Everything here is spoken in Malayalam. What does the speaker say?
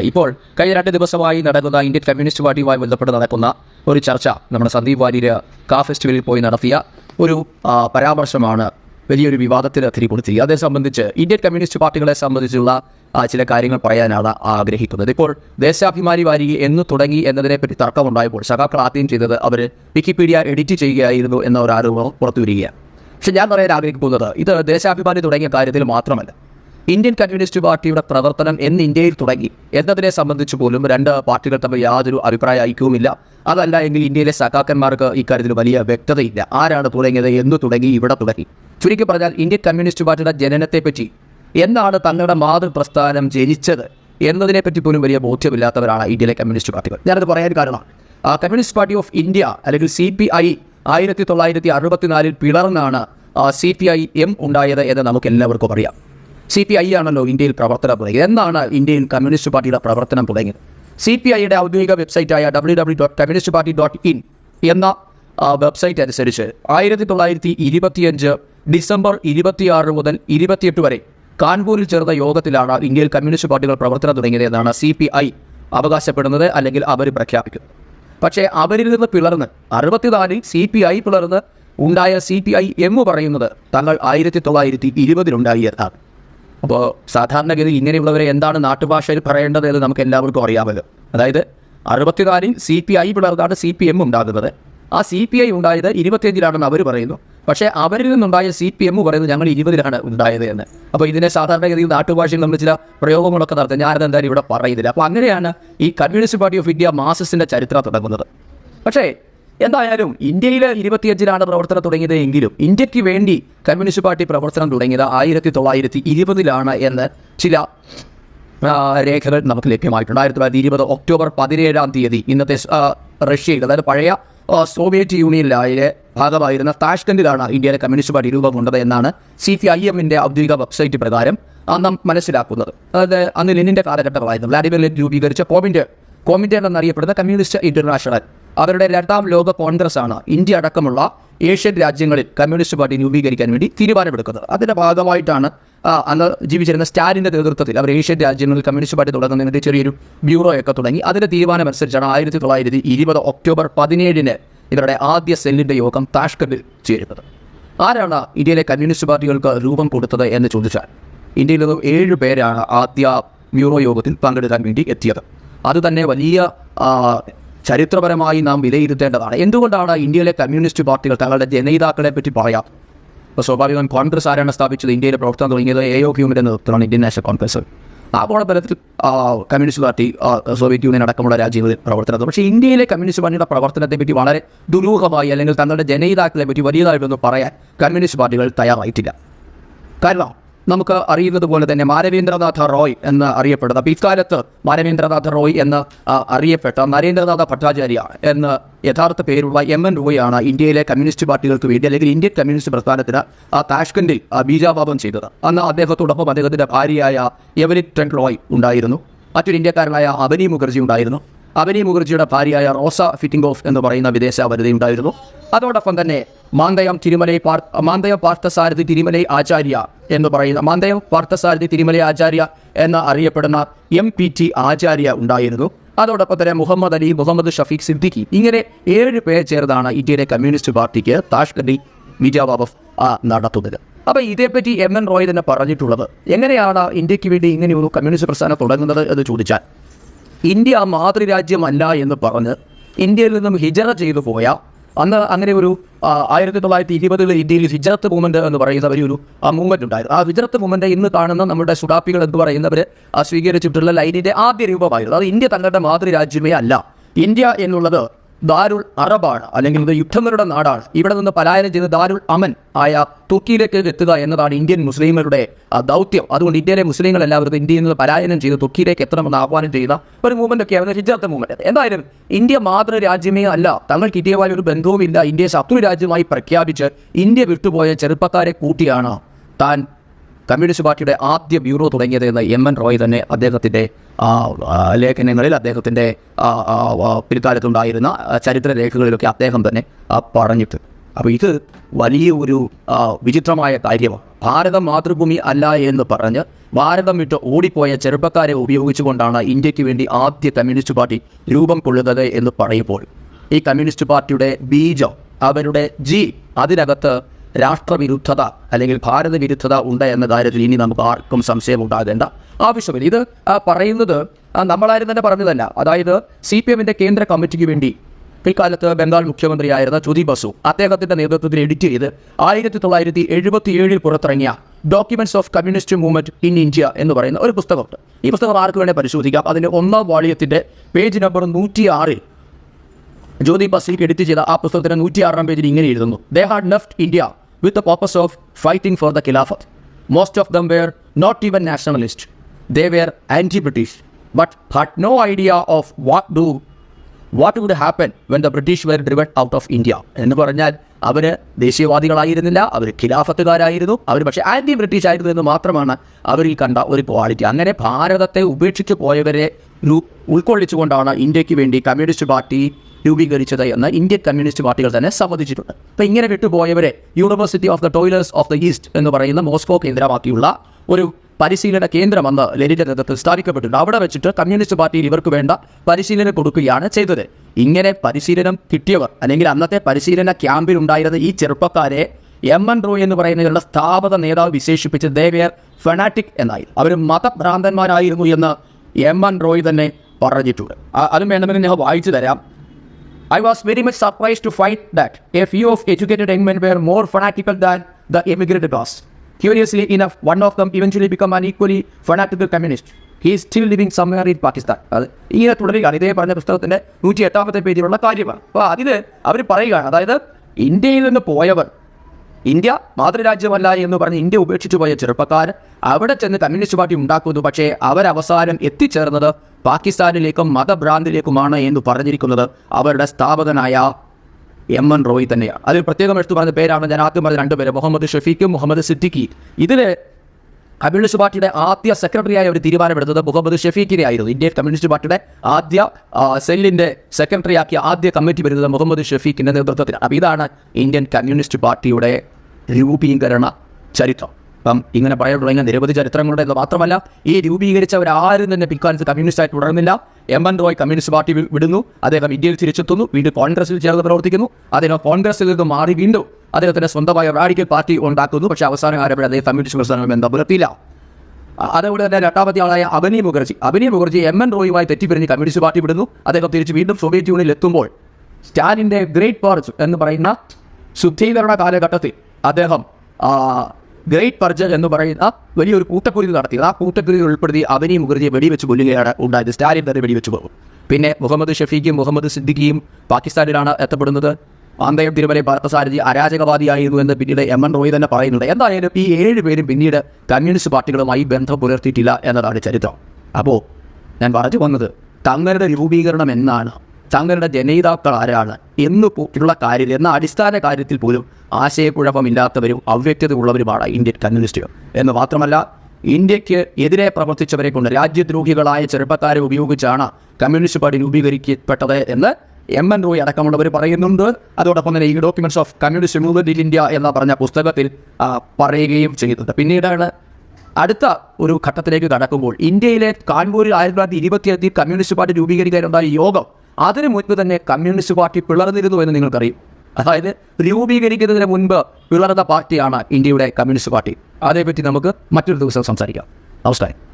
ഇപ്പോൾ കഴിഞ്ഞ രണ്ട് ദിവസമായി നടക്കുന്ന ഇന്ത്യൻ കമ്മ്യൂണിസ്റ്റ് പാർട്ടിയുമായി ബന്ധപ്പെട്ട് നടക്കുന്ന ഒരു ചർച്ച നമ്മുടെ സന്ദീപ് വാര്യര് കാ ഫെസ്റ്റിവലിൽ പോയി നടത്തിയ ഒരു പരാമർശമാണ് വലിയൊരു വിവാദത്തിന് തിരികൊടുത്തി അതേ സംബന്ധിച്ച് ഇന്ത്യൻ കമ്മ്യൂണിസ്റ്റ് പാർട്ടികളെ സംബന്ധിച്ചുള്ള ചില കാര്യങ്ങൾ പറയാനാണ് ആഗ്രഹിക്കുന്നത്. ഇപ്പോൾ ദേശാഭിമാനി വാരി എന്ന് തുടങ്ങി എന്നതിനെപ്പറ്റി തർക്കമുണ്ടായപ്പോൾ സഖാക്കൾ ആദ്യം ചെയ്തത് അവർ വിക്കിപീഡിയ എഡിറ്റ് ചെയ്യുകയായിരുന്നു എന്ന ഒരു ആരോപണം പുറത്തുവരികയാണ്. പക്ഷെ ഞാൻ പറയാൻ ആഗ്രഹിക്കുന്നത് ഇത് ദേശാഭിമാനി തുടങ്ങിയ കാര്യത്തിൽ മാത്രമല്ല. ഇന്ത്യൻ കമ്മ്യൂണിസ്റ്റ് പാർട്ടിയുടെ പ്രവർത്തനം എന്ന് ഇന്ത്യയിൽ തുടങ്ങി. എന്നതിനെ സംബന്ധിച്ച് പോലും രണ്ട് പാർട്ടികൾ തമ്മിൽ യാതൊരു അഭിപ്രായ ഐക്യവുമില്ല അതല്ല എങ്കിൽ ഇന്ത്യയിലെ സഖാക്കന്മാർക്ക് ഇക്കാര്യത്തിൽ വലിയ വ്യക്തതയില്ല. ആരാണ് തുടങ്ങിയത് എന്ന് തുടങ്ങി ഇവിടെ തുടങ്ങി. ചുരുക്കി പറഞ്ഞാൽ ഇന്ത്യൻ കമ്മ്യൂണിസ്റ്റ് പാർട്ടിയുടെ ജനനത്തെപ്പറ്റി എന്നാണ് തങ്ങളുടെ മാതൃപ്രസ്ഥാനം ജനിച്ചത് എന്നതിനെപ്പറ്റി പോലും വലിയ ബോധ്യമില്ലാത്തവരാണ് ഇന്ത്യയിലെ കമ്മ്യൂണിസ്റ്റ് പാർട്ടികൾ. ഞാനത് പറയാൻ കാരണം കമ്മ്യൂണിസ്റ്റ് പാർട്ടി ഓഫ് ഇന്ത്യ അല്ലെങ്കിൽ സി പി ഐ ആയിരത്തി തൊള്ളായിരത്തി അറുപത്തിനാലിൽ പിളർന്നാണ് സി പി ഐ എം ഉണ്ടായത് എന്ന് നമുക്ക് എല്ലാവർക്കും അറിയാം. സി പി ഐ ആണല്ലോ ഇന്ത്യയിൽ പ്രവർത്തനം തുടങ്ങിയത്. എന്താണ് ഇന്ത്യയിൽ കമ്മ്യൂണിസ്റ്റ് പാർട്ടിയുടെ പ്രവർത്തനം തുടങ്ങിയത്? സി പി ഐയുടെ ഔദ്യോഗിക വെബ്സൈറ്റായ W W dot communist party dot in എന്ന വെബ്സൈറ്റ് അനുസരിച്ച് ആയിരത്തി തൊള്ളായിരത്തി ഇരുപത്തിയഞ്ച് ഡിസംബർ ഇരുപത്തിയാറ് മുതൽ ഇരുപത്തിയെട്ട് വരെ കാൺപൂരിൽ ചേർന്ന യോഗത്തിലാണ് ഇന്ത്യയിൽ കമ്മ്യൂണിസ്റ്റ് പാർട്ടികൾ പ്രവർത്തനം തുടങ്ങിയത് എന്നാണ് സി പി ഐ അവകാശപ്പെടുന്നത് അല്ലെങ്കിൽ അവർ പ്രഖ്യാപിക്കുന്നത്. പക്ഷേ അവരിൽ നിന്ന് പിളർന്ന് അറുപത്തിനാലിൽ സി പി ഐ പിളർന്ന് ഉണ്ടായ സി പി ഐ എം പറയുന്നത് തങ്ങൾ ആയിരത്തി തൊള്ളായിരത്തി ഇരുപതിലുണ്ടായി എന്നാണ് അപ്പോൾ സാധാരണഗതി ഇങ്ങനെയുള്ളവരെ എന്താണ് നാട്ടുഭാഷയിൽ പറയേണ്ടത് എന്ന് നമുക്ക് എല്ലാവർക്കും അറിയാമല്ലോ. അതായത് അറുപത്തിനാലിൽ സി പി ഐ പിളർന്നാണ് സി പി എം ഉണ്ടാകുന്നത്. ആ സി പി ഐ ഉണ്ടായത് ഇരുപത്തിയഞ്ചിലാണെന്ന് അവർ പറയുന്നു. പക്ഷേ അവരിൽ നിന്നുണ്ടായ സി പി എം പറയുന്നത് ഞങ്ങൾ ഇരുപതിലാണ് ഉണ്ടായത് എന്ന്. അപ്പോൾ ഇതിനെ സാധാരണഗതിയിൽ നാട്ടുഭാഷയിൽ നമ്മൾ ചില പ്രയോഗങ്ങളൊക്കെ നടത്തും. ഞാനത് എന്തായാലും ഇവിടെ പറയുന്നില്ല. അപ്പോൾ അങ്ങനെയാണ് ഈ കമ്മ്യൂണിസ്റ്റ് പാർട്ടി ഓഫ് ഇന്ത്യ മാസസിന്റെ ചരിത്രം തുടങ്ങുന്നത്. പക്ഷേ എന്തായാലും ഇന്ത്യയിൽ ഇരുപത്തിയഞ്ചിലാണ് പ്രവർത്തനം തുടങ്ങിയത് എങ്കിലും ഇന്ത്യയ്ക്ക് വേണ്ടി കമ്മ്യൂണിസ്റ്റ് പാർട്ടി പ്രവർത്തനം തുടങ്ങിയത് ആയിരത്തി തൊള്ളായിരത്തി ഇരുപതിലാണ് എന്ന് ചില രേഖകൾ നമുക്ക് ലഭ്യമായിട്ടുണ്ട്. ആയിരത്തി തൊള്ളായിരത്തി ഇരുപത് ഒക്ടോബർ പതിനേഴാം തീയതി ഇന്നത്തെ റഷ്യയിൽ അതായത് പഴയ സോവിയറ്റ് യൂണിയനിലെ ഭാഗമായിരുന്ന താഷ്കണ്ടിലാണ് ഇന്ത്യയിലെ കമ്മ്യൂണിസ്റ്റ് പാർട്ടി രൂപം കൊണ്ടത് എന്നാണ് സി പി ഐ എമ്മിന്റെ ഔദ്യോഗിക വെബ്സൈറ്റ് പ്രകാരം നാം മനസ്സിലാക്കുന്നത്. അതായത് അന്ന് ലെനിന്റെ കാലഘട്ടമായിരുന്നു. വ്ളാഡിമിർ ലെനിൻ രൂപീകരിച്ച കോമിന്റെ കോമിന്റെ എന്നറിയപ്പെടുന്ന കമ്മ്യൂണിസ്റ്റ് ഇന്റർനാഷണൽ. അവരുടെ രണ്ടാം ലോക കോൺഗ്രസ് ആണ് ഇന്ത്യ അടക്കമുള്ള ഏഷ്യൻ രാജ്യങ്ങളിൽ കമ്മ്യൂണിസ്റ്റ് പാർട്ടി രൂപീകരിക്കാൻ വേണ്ടി തീരുമാനമെടുക്കുന്നത്. അതിന്റെ ഭാഗമായിട്ടാണ് അന്ന് ജീവിച്ചിരുന്ന സ്റ്റാലിന്റെ നേതൃത്വത്തിൽ അവർ ഏഷ്യൻ രാജ്യങ്ങളിൽ കമ്മ്യൂണിസ്റ്റ് പാർട്ടി തുടങ്ങുന്നതിന് ചെറിയൊരു ബ്യൂറോ ഒക്കെ തുടങ്ങി. അതിന്റെ തീരുമാനമനുസരിച്ചാണ് ആയിരത്തി തൊള്ളായിരത്തി ഇരുപത് ഒക്ടോബർ പതിനേഴിന് ഇവരുടെ ആദ്യ സെല്ലിന്റെ യോഗം താഷ്കണ്ടിൽ ചേരുന്നത്. ആരാണ് ഇന്ത്യയിലെ കമ്മ്യൂണിസ്റ്റ് പാർട്ടികൾക്ക് രൂപം കൊടുത്തത് എന്ന് ചോദിച്ചാൽ ഇന്ത്യയിൽ നിന്നും ഏഴ് പേരാണ് ആദ്യ ബ്യൂറോ യോഗത്തിൽ പങ്കെടുക്കാൻ വേണ്ടി എത്തിയത്. അതുതന്നെ വലിയ ചരിത്രപരമായി നാം വിലയിരുത്തേണ്ടതാണ്. എന്തുകൊണ്ടാണ് ഇന്ത്യയിലെ കമ്മ്യൂണിസ്റ്റ് പാർട്ടികൾ തങ്ങളുടെ ജനയിതാക്കളെ പറ്റി പറയാം? ഇപ്പോൾ സ്വാഭാവികം കോൺഗ്രസ് ആരാണ് സ്ഥാപിച്ചത്? ഇന്ത്യയിലെ പ്രവർത്തനം തുടങ്ങിയത് എ ഒ ക്യൂമിന്റെ നേതൃത്വമാണ് ഇന്ത്യൻ നാഷണൽ കോൺഗ്രസ്. ആഗോളതലത്തിൽ തലത്തിൽ കമ്മ്യൂണിസ്റ്റ് പാർട്ടി സോവിയറ്റ് യൂണിയൻ അടക്കമുള്ള രാജ്യങ്ങളിൽ പ്രവർത്തനം പക്ഷേ ഇന്ത്യയിലെ കമ്മ്യൂണിസ്റ്റ് പാർട്ടിയുടെ പ്രവർത്തനത്തെ പറ്റി വളരെ ദുരൂഹമായി അല്ലെങ്കിൽ തങ്ങളുടെ ജനയിതാക്കളെ പറ്റി വലിയതായിട്ടൊന്നും പറയാൻ കമ്മ്യൂണിസ്റ്റ് പാർട്ടികൾ തയ്യാറായിട്ടില്ല. കാരണം നമുക്ക് അറിയുന്നത് പോലെ തന്നെ മാനവേന്ദ്രനാഥ റോയ് എന്ന് അറിയപ്പെടുന്ന ഇക്കാലത്ത് മാനവേന്ദ്രനാഥ റോയ് എന്ന് അറിയപ്പെട്ട നരേന്ദ്രനാഥ ഭട്ടാചാര്യ എന്ന് യഥാർത്ഥ പേരുള്ള എം എൻ റോയാണ് ഇന്ത്യയിലെ കമ്മ്യൂണിസ്റ്റ് പാർട്ടികൾക്ക് വേണ്ടി അല്ലെങ്കിൽ ഇന്ത്യൻ കമ്മ്യൂണിസ്റ്റ് പ്രസ്ഥാനത്തിന് ആ താഷ്കൻഡിൽ ബീജാപാപം ചെയ്തത്. അന്ന് അദ്ദേഹത്തോടൊപ്പം അദ്ദേഹത്തിന്റെ ഭാര്യയായ എവലിൻ ടെൻ റോയ് ഉണ്ടായിരുന്നു. മറ്റൊരു ഇന്ത്യക്കാരനായ അവനി മുഖർജി ഉണ്ടായിരുന്നു. അവനി മുഖർജിയുടെ ഭാര്യയായ റോസ ഫിറ്റിംഗ് ഓഫ് എന്ന് പറയുന്ന വിദേശ വനിതയുണ്ടായിരുന്നു. അതോടൊപ്പം തന്നെ മാന്തയം തിരുമലൈ മാന്തയം പാർത്ഥസാരഥി തിരുമലൈ ആചാര്യ എന്ന് പറയുന്ന മാന്തയം പാർത്ഥസാരഥി തിരുമലൈ ആചാര്യ എന്ന് അറിയപ്പെടുന്ന എം പി ടി ആചാര്യ ഉണ്ടായിരുന്നു. അതോടൊപ്പം തന്നെ മുഹമ്മദ് അലി മുഹമ്മദ് ഷഫീഖ് സിദ്ദിഖി ഇങ്ങനെ ഏഴ് പേർ ചേർന്നാണ് ഇന്ത്യയിലെ കമ്മ്യൂണിസ്റ്റ് പാർട്ടിക്ക് താഷ്കണ്ടി വിജയബാബഫ് നടത്തുന്നത്. അപ്പൊ ഇതേപ്പറ്റി എം എൻ റോയ് തന്നെ പറഞ്ഞിട്ടുള്ളത് എങ്ങനെയാണ് ഇന്ത്യയ്ക്ക് വേണ്ടി ഇങ്ങനെ ഒരു കമ്മ്യൂണിസ്റ്റ് പ്രസ്ഥാനം തുടങ്ങുന്നത് എന്ന് ചോദിച്ചാൽ ഇന്ത്യ മാതൃരാജ്യമല്ല എന്ന് പറഞ്ഞ് ഇന്ത്യയിൽ നിന്നും ഹിജറ ചെയ്തു പോയ അന്ന് അങ്ങനെ ഒരു ആയിരത്തി തൊള്ളായിരത്തി ഇരുപതിൽ ഇന്ത്യയിൽ ഹിജറത്ത് മൂവ്മെന്റ് എന്ന് പറയുന്ന ഒരു മൂവ്മെന്റ് ഉണ്ടായിരുന്നു. ആ ഹിജറത്ത് മൂവ്മെന്റ് ഇന്ന് കാണുന്ന നമ്മുടെ സുഡാപ്പികൾ എന്ന് പറയുന്നവർ സ്വീകരിച്ചിട്ടുള്ള ലൈനിന്റെ ആദ്യ രൂപമായിരുന്നു. അത് ഇന്ത്യ തങ്ങളുടെ മാതൃരാജ്യമേ അല്ല. ഇന്ത്യ എന്നുള്ളത് ദാരുൾ അറബാണ്. അല്ലെങ്കിൽ ഇത് യുദ്ധങ്ങളുടെ നാടാണ്. ഇവിടെ നിന്ന് പലായനം ചെയ്ത് ദാരുൾ അമൻ ആയ തുർക്കിയിലേക്ക് എത്തുക എന്നതാണ് ഇന്ത്യൻ മുസ്ലിങ്ങളുടെ ദൗത്യം. അതുകൊണ്ട് ഇന്ത്യയിലെ മുസ്ലിങ്ങൾ എല്ലാവരും ഇന്ത്യയിൽ നിന്ന് പലായനം ചെയ്ത് തുർക്കിയിലേക്ക് എത്തണമെന്ന് ആഹ്വാനം ചെയ്യുന്ന ഒരു മൂവ്മെന്റ് ഒക്കെയാണ് ഹിജാത്ത മൂവ്മെന്റ് എന്തായാലും ഇന്ത്യ മാതൃ രാജ്യമേ അല്ല. തങ്ങൾക്ക് ഇന്ത്യയുമായി ഒരു ബന്ധവുമില്ല. ഇന്ത്യയെ ശത്രു രാജ്യമായി പ്രഖ്യാപിച്ച് ഇന്ത്യ വിട്ടുപോയ ചെറുപ്പക്കാരെ കൂട്ടിയാണ് താൻ കമ്മ്യൂണിസ്റ്റ് പാർട്ടിയുടെ ആദ്യ ബ്യൂറോ തുടങ്ങിയത് എന്ന് എം എൻ റോയ് തന്നെ അദ്ദേഹത്തിന്റെ ലേഖനങ്ങളിൽ അദ്ദേഹത്തിന്റെ പിൽക്കാലത്തുണ്ടായിരുന്ന ആ, ചരിത്ര രേഖകളിലൊക്കെ അദ്ദേഹം തന്നെ പറഞ്ഞിട്ട്. അപ്പോൾ ഇത് വലിയ ഒരു വിചിത്രമായ കാര്യമാണ്. ഭാരതം മാതൃഭൂമി അല്ല എന്ന് പറഞ്ഞ് ഭാരതം വിട്ട് ഓടിപ്പോയ ചെറുപ്പക്കാരെ ഉപയോഗിച്ചുകൊണ്ടാണ് ഇന്ത്യയ്ക്ക് വേണ്ടി ആദ്യ കമ്മ്യൂണിസ്റ്റ് പാർട്ടി രൂപം കൊള്ളുന്നത് എന്ന് പറയുമ്പോൾ ഈ കമ്മ്യൂണിസ്റ്റ് പാർട്ടിയുടെ ബീജം അവരുടെ ജി അതിനകത്ത് രാഷ്ട്രവിരുദ്ധത അല്ലെങ്കിൽ ഭാരത വിരുദ്ധത ഉണ്ട് എന്ന കാര്യത്തിൽ ഇനി നമുക്ക് ആർക്കും സംശയം ഉണ്ടാകേണ്ട ആവശ്യമില്ല. ഇത് പറയുന്നത് നമ്മളാരും തന്നെ പറഞ്ഞതല്ല. അതായത് സി പി എമ്മിന്റെ കേന്ദ്ര കമ്മിറ്റിക്ക് വേണ്ടി പിൽക്കാലത്ത് ബംഗാൾ മുഖ്യമന്ത്രിയായിരുന്ന ജ്യോതി ബസു അദ്ദേഹത്തിന്റെ നേതൃത്വത്തിൽ എഡിറ്റ് ചെയ്ത് ആയിരത്തി തൊള്ളായിരത്തി എഴുപത്തി ഏഴിൽ പുറത്തിറങ്ങിയ documents of communist movement in India എന്ന് പറയുന്ന ഒരു പുസ്തകമുണ്ട്. ഈ പുസ്തകം ആർക്ക് വേണേൽ പരിശോധിക്കാം. അതിന്റെ ഒന്നാം വാള്യത്തിന്റെ പേജ് നമ്പർ നൂറ്റി ആറിൽ ജ്യോതി ബസിക്ക് എഡിറ്റ് ചെയ്ത ആ പുസ്തകത്തിന്റെ നൂറ്റി ആറാം പേജിൽ ഇങ്ങനെ എഴുതുന്നു. They had left India with the purpose of fighting for the Khilafat. Most of them were not even nationalists. They were anti-British, but had no idea of what do, what would happen when the British were driven out of India. എന്ന് പറഞ്ഞാൽ അവർ ദേശീയവാദികളായിരുന്നില്ല അവർ ഖിലാഫത്തുകാരായിരുന്നു അവർ പക്ഷേ ആന്റി ബ്രിട്ടീഷ് ആയിരുന്നു എന്ന് മാത്രമാണ് അവരിൽ കണ്ട ഒരു ക്വാളിറ്റി അങ്ങനെ ഭാരതത്തെ ഉപേക്ഷിച്ച് പോയവരെ ഉൾക്കൊള്ളിച്ചുകൊണ്ടാണ് ഇന്ത്യയ്ക്ക് വേണ്ടി കമ്മ്യൂണിസ്റ്റ് പാർട്ടി രൂപീകരിച്ചത് എന്ന് ഇന്ത്യൻ കമ്മ്യൂണിസ്റ്റ് പാർട്ടികൾ തന്നെ സമ്മതിച്ചിട്ടുണ്ട്. അപ്പോൾ ഇങ്ങനെ വിട്ടുപോയവരെ university of the toilers of the east എന്ന് പറയുന്ന മോസ്കോ കേന്ദ്രമാക്കിയുള്ള ഒരു പരിശീലന കേന്ദ്രമെന്ന് ലെനിന്റെ നേതൃത്വത്തിൽ സ്ഥാപിക്കപ്പെട്ടിട്ടുണ്ട്. അവിടെ വെച്ചിട്ട് കമ്മ്യൂണിസ്റ്റ് പാർട്ടിയിൽ ഇവർക്ക് വേണ്ട പരിശീലനം കൊടുക്കുകയാണ് ചെയ്തത്. ഇങ്ങനെ പരിശീലനം കിട്ടിയവർ അല്ലെങ്കിൽ അന്നത്തെ പരിശീലന ക്യാമ്പിൽ ഉണ്ടായിരുന്ന ഈ ചെറുപ്പക്കാരെ എം എൻ റോയ് എന്ന് പറയുന്ന സ്ഥാപക നേതാവ് വിശേഷിപ്പിച്ച് ദേവിയർ ഫെനാറ്റിക് എന്നായി. അവർ മതഭ്രാന്തന്മാരായിരുന്നു എന്ന് എം എൻ റോയ് തന്നെ പറഞ്ഞിട്ടുണ്ട്. അതും വേണമെങ്കിൽ ഞാൻ വായിച്ചു തരാം. I was very much surprised to find that a few of educated young men were more fanatical than the immigrant class. Curiously enough, one of them eventually became an equally fanatical communist. He is still living somewhere in Pakistan. ഇങ്ങനെ തുടരുകയാണ് ഇതേ പറഞ്ഞ പുസ്തകത്തിന്റെ നൂറ്റി എട്ടാമത്തെ പേജിലുള്ള കാര്യമാണ് അപ്പോൾ അതിൽ അവർ പറയുകയാണ് അതായത് ഇന്ത്യയിൽ നിന്ന് പോയവർ ഇന്ത്യ മാതൃരാജ്യമല്ല എന്ന് പറഞ്ഞ് ഇന്ത്യ ഉപേക്ഷിച്ചു പോയ ചെറുപ്പക്കാർ അവിടെ ചെന്ന് കമ്മ്യൂണിസ്റ്റ് പാർട്ടി ഉണ്ടാക്കുന്നു. പക്ഷേ അവരവസാനം എത്തിച്ചേർന്നത് പാകിസ്ഥാനിലേക്കും മതഭ്രാന്തിലേക്കുമാണ് എന്ന് പറഞ്ഞിരിക്കുന്നത് അവരുടെ സ്ഥാപകനായ എം എൻ റോയ് തന്നെയാണ്. അതിൽ പ്രത്യേകം എടുത്തു പറഞ്ഞ പേരാണ് ഞാൻ ആദ്യം പറഞ്ഞ രണ്ടുപേരും മുഹമ്മദ് ഷഫീഖും മുഹമ്മദ് സിദ്ദിഖി. ഇതിൽ കമ്മ്യൂണിസ്റ്റ് പാർട്ടിയുടെ ആദ്യ സെക്രട്ടറിയായ ഒരു തീരുമാനമെടുത്തത് മുഹമ്മദ് ഷെഫീഖിനെ ആയിരുന്നു. ഇന്ത്യൻ കമ്മ്യൂണിസ്റ്റ് പാർട്ടിയുടെ ആദ്യ സെല്ലിന്റെ സെക്രട്ടറി ആക്കിയ ആദ്യ കമ്മിറ്റി വരുന്നത് മുഹമ്മദ് ഷെഫീഖിന്റെ നേതൃത്വത്തിലാണ്. അപ്പോൾ ഇതാണ് ഇന്ത്യൻ കമ്മ്യൂണിസ്റ്റ് പാർട്ടിയുടെ രൂപീകരണ ചരിത്രം. അപ്പം ഇങ്ങനെ പറയാൻ തുടങ്ങിയ നിരവധി ചരിത്രങ്ങളുടെ എന്ന് മാത്രമല്ല ഈ രൂപീകരിച്ച രൂപീകരിച്ചവരാരും തന്നെ പിൽക്കാലത്ത് കമ്മ്യൂണിസ്റ്റായിട്ട് തുടർന്നില്ല. M N Roy communist party വിടുന്നു. അദ്ദേഹം ഇന്ത്യയിൽ തിരിച്ചെത്തുന്നു. വീണ്ടും കോൺഗ്രസിൽ ചേർന്ന് പ്രവർത്തിക്കുന്നു. അദ്ദേഹം കോൺഗ്രസിൽ നിന്ന് മാറി വീണ്ടും അദ്ദേഹത്തിന്റെ സ്വന്തമായ റാഡിക്കൽ പാർട്ടി ഉണ്ടാക്കുന്നു. പക്ഷേ അവസാനം കാലം അദ്ദേഹം കമ്മ്യൂണിസ്റ്റ് പ്രസ്ഥാനം ബന്ധം പുലർത്തിയില്ല അതുകൊണ്ട് തന്നെ രണ്ടാമത്തെ ആളായ അഭിനി മുഖർജി. അഭിനി മുഖർജി എം എൻ റോയുമായി തെറ്റിപ്പിരിഞ്ഞ് കമ്മ്യൂണിസ്റ്റ് പാർട്ടി വിടുന്നു അദ്ദേഹം തിരിച്ച് വീണ്ടും സോവിയറ്റ് യൂണിയനിൽ എത്തുമ്പോൾ സ്റ്റാലിന്റെ ഗ്രേറ്റ് പർജ് എന്ന് പറയുന്ന ശുദ്ധീകരണ കാലഘട്ടത്തിൽ അദ്ദേഹം ഗ്രേറ്റ് പർജ് എന്ന് പറയുന്ന വലിയൊരു കൂട്ടക്കുരുതി നടത്തി. ആ കൂട്ടക്കുരുതി ഉൾപ്പെടുത്തി അഭിനി മുഖർജിയെ വെടിവെച്ച് കൊല്ലുകയാണ് ഉണ്ടായത്. സ്റ്റാലിൻ തന്നെ വെടിവെച്ച് പോകും പിന്നെ മുഹമ്മദ് ഷഫീഖും മുഹമ്മദ് സിദ്ദിഖിയും പാകിസ്ഥാനിലാണ് എത്തപ്പെടുന്നത്. ആന്തയം തിരുമലൈ പാർത്ഥസാരഥി അരാജകവാദിയായിരുന്നു എന്ന് പിന്നീട് എം എൻ റോയ് തന്നെ പറയുന്നുണ്ട്. എന്തായാലും ഈ ഏഴ് പേരും പിന്നീട് കമ്മ്യൂണിസ്റ്റ് പാർട്ടികളുമായി ബന്ധം പുലർത്തിയിട്ടില്ല എന്നതാണ് ചരിത്രം. അപ്പോൾ ഞാൻ പറഞ്ഞു വന്നത് തങ്ങളുടെ രൂപീകരണം എന്നാണ്. തങ്ങളുടെ ജനയിതാക്കൾ ആരാണ്? എന്ന് പോയിട്ടുള്ള കാര്യം എന്ന അടിസ്ഥാന കാര്യത്തിൽ പോലും ആശയക്കുഴപ്പമില്ലാത്തവരും അവ്യക്തത ഉള്ളവരുമാണ് ഇന്ത്യൻ കമ്മ്യൂണിസ്റ്റുകൾ. എന്ന് മാത്രമല്ല ഇന്ത്യയ്ക്ക് എതിരെ പ്രവർത്തിച്ചവരെ കൊണ്ട് രാജ്യദ്രോഹികളായ ചെറുപ്പക്കാരെ ഉപയോഗിച്ചാണ് കമ്മ്യൂണിസ്റ്റ് പാർട്ടി രൂപീകരിക്കപ്പെട്ടത് എന്ന് എം എൻ റോയ് അടക്കമുള്ളവർ പറയുന്നുണ്ട്. അതോടൊപ്പം തന്നെ ഈ documents of communist movement in India എന്ന പറഞ്ഞ പുസ്തകത്തിൽ പറയുകയും ചെയ്യുന്നുണ്ട് പിന്നീടാണ് അടുത്ത ഒരു ഘട്ടത്തിലേക്ക് കടക്കുമ്പോൾ ഇന്ത്യയിലെ കാൺപൂരിൽ ആയിരത്തി തൊള്ളായിരത്തി ഇരുപത്തിയഞ്ചിൽ കമ്മ്യൂണിസ്റ്റ് പാർട്ടി രൂപീകരിക്കാനുണ്ടായ യോഗം അതിനു മുൻപ് തന്നെ കമ്മ്യൂണിസ്റ്റ് പാർട്ടി പിളർന്നിരുന്നു എന്ന് നിങ്ങൾക്കറിയും. അതായത് രൂപീകരിക്കുന്നതിന് മുൻപ് പിളർന്ന പാർട്ടിയാണ് ഇന്ത്യയുടെ കമ്മ്യൂണിസ്റ്റ് പാർട്ടി. അതേപറ്റി നമുക്ക് മറ്റൊരു ദിവസം സംസാരിക്കാം. നമസ്കാരം.